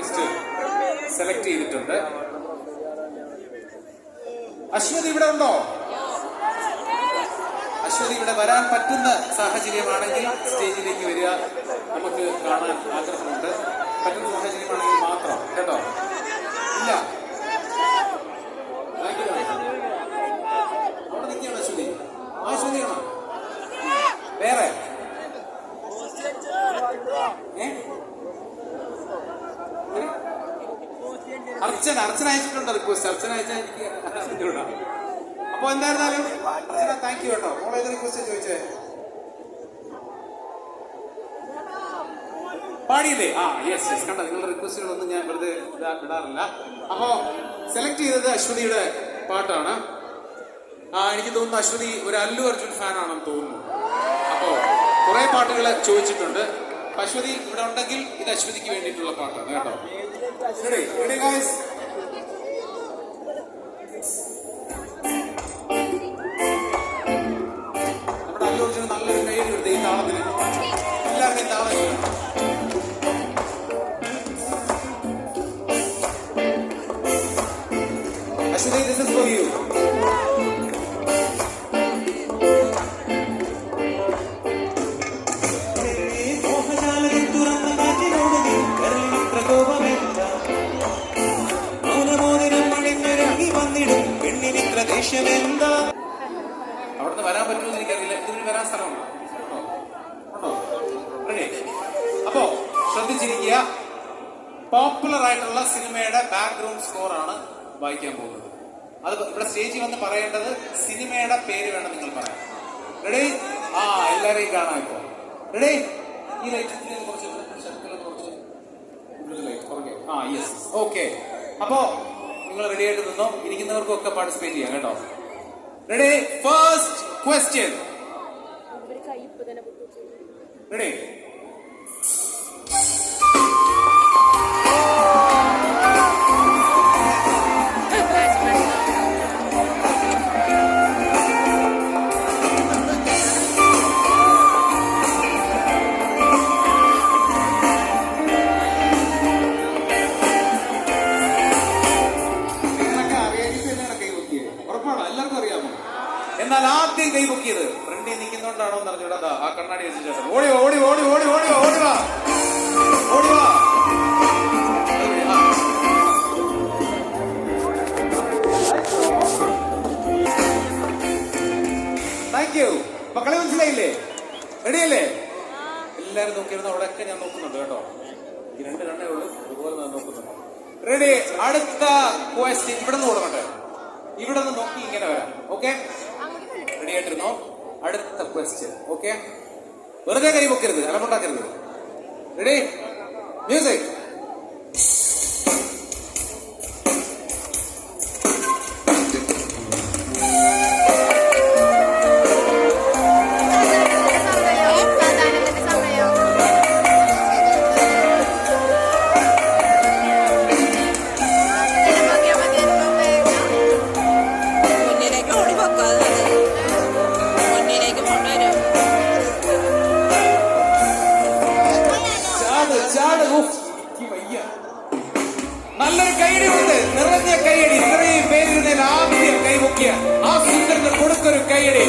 Request select ചെയ്തിട്ടുണ്ട്. അശ്വതി ഇവിടെ ഉണ്ടോ? അശ്വതി ഇവിടെ വരാൻ പറ്റുന്ന സാഹചര്യമാണെങ്കിൽ സ്റ്റേജിലേക്ക് വരിക. നമുക്ക് കാണാൻ ആഗ്രഹമുണ്ട്. പറ്റുന്ന സാഹചര്യമാണെങ്കിൽ മാത്രം. കേട്ടോ? അർച്ചന അർച്ചന അയച്ചിട്ടുണ്ട് റിക്വസ്റ്റ് അർച്ചന അയച്ചാൽ എനിക്ക്. അപ്പൊ എന്തായിരുന്നാലും അർച്ചന താങ്ക് യു കേട്ടോ. മോളെ റിക്വസ്റ്റ് ചോദിച്ചേ? പാടിയില്ലേ? ആ യെസ് യെസ് കണ്ട നിങ്ങളുടെ റിക്വസ്റ്റുകളൊന്നും ഞാൻ വെറുതെ വിടാറില്ല അപ്പോ സെലക്ട് ചെയ്തത് അശ്വതിയുടെ പാട്ടാണ്. ആ എനിക്ക് തോന്നുന്നു അശ്വതി ഒരു അല്ലു അർജുൻ ഫാനാണെന്ന് തോന്നുന്നു. അപ്പോ കുറെ പാട്ടുകൾ ചോദിച്ചിട്ടുണ്ട്. അശ്വതി ഇവിടെ ഉണ്ടെങ്കിൽ ഇത് അശ്വതിക്ക് വേണ്ടിയിട്ടുള്ള പാട്ടാണ് കേട്ടോ. പെണ്ണിനിത്ര ദേഷ്യമെന്താ അവിടുന്ന് വരാൻ പറ്റുമെന്ന് എനിക്കറിയില്ല. ഇതിന് വരാൻ സ്ഥലമുണ്ടോ? ഉണ്ടോ? അപ്പോ ശ്രദ്ധിച്ചിരിക്കുക. പോപ്പുലർ ആയിട്ടുള്ള സിനിമയുടെ ബാക്ക്ഗ്രൗണ്ട് സ്കോർ ആണ് വായിക്കാൻ പോകുന്നത്. അത് ഇവിടെ സ്റ്റേജിൽ വന്ന് പറയേണ്ടത് സിനിമയുടെ പേര് വേണം നിങ്ങൾ പറയാൻ. റെഡി ആ എല്ലാരെയും കാണാം ഇപ്പോ. റെഡി ഈ ലൈറ്റ് കുറച്ച് കുറച്ച്. ആ യെസ് ഓക്കെ അപ്പോ നിങ്ങൾ റെഡി ആയിട്ട് നിന്നോ? ഇരിക്കുന്നവർക്കും ഒക്കെ പാർട്ടിസിപ്പേറ്റ് ചെയ്യാം കേട്ടോ. റെഡി ഫസ്റ്റ് ക്വസ്റ്റ്യൻ റെഡി എന്നാൽ ആദ്യം കൈ പൊക്കിയത്. ഫ്രണ്ടിൽ നിൽക്കുന്നോണ്ടാണോ എന്ന് അറിഞ്ഞൂടാ. ആ കണ്ണാടി വെച്ച ശേഷം ഓടി ഓടി ഓടി ഓടി ഓടി ഓടി വാ. ഓടി വാ. താങ്ക് യു മക്കളെ മനസ്സിലായില്ലേ? റെഡിയല്ലേ? എല്ലാരും നോക്കിയിരുന്ന അവിടെയൊക്കെ ഞാൻ നോക്കുന്നുണ്ട് കേട്ടോ. ഈ രണ്ട് കണ്ണേ ഉള്ളൂ അതുപോലെ ഞാൻ നോക്കുന്നുണ്ട്. റെഡി അടുത്ത ക്വസ്റ്റ്യൻ ഇവിടെ നിന്ന് കൊടുക്കട്ടെ ഇവിടെ നിന്ന് നോക്കി ഇങ്ങനെ വരാം. ഓക്കെ റെഡി ആയിട്ടിരുന്നോ അടുത്ത ക്വസ്റ്റ്യൻ ഓക്കെ വെറുതെ കൈ പൊക്കരുത് അലമുണ്ടാക്കരുത് റെഡി മ്യൂസിക് ಕೈಯಿಡಿಸಿದೆ ನರನ್ಯ ಕೈಯಡಿ ಸಿರೆಯ ಬೇರಿನ ಆಸ್ತಿಯ ಕೈ ಮುಖ್ಯ ಆ ಸುಂದರದ ಕೊಡುಕರು ಕೈಯಡಿ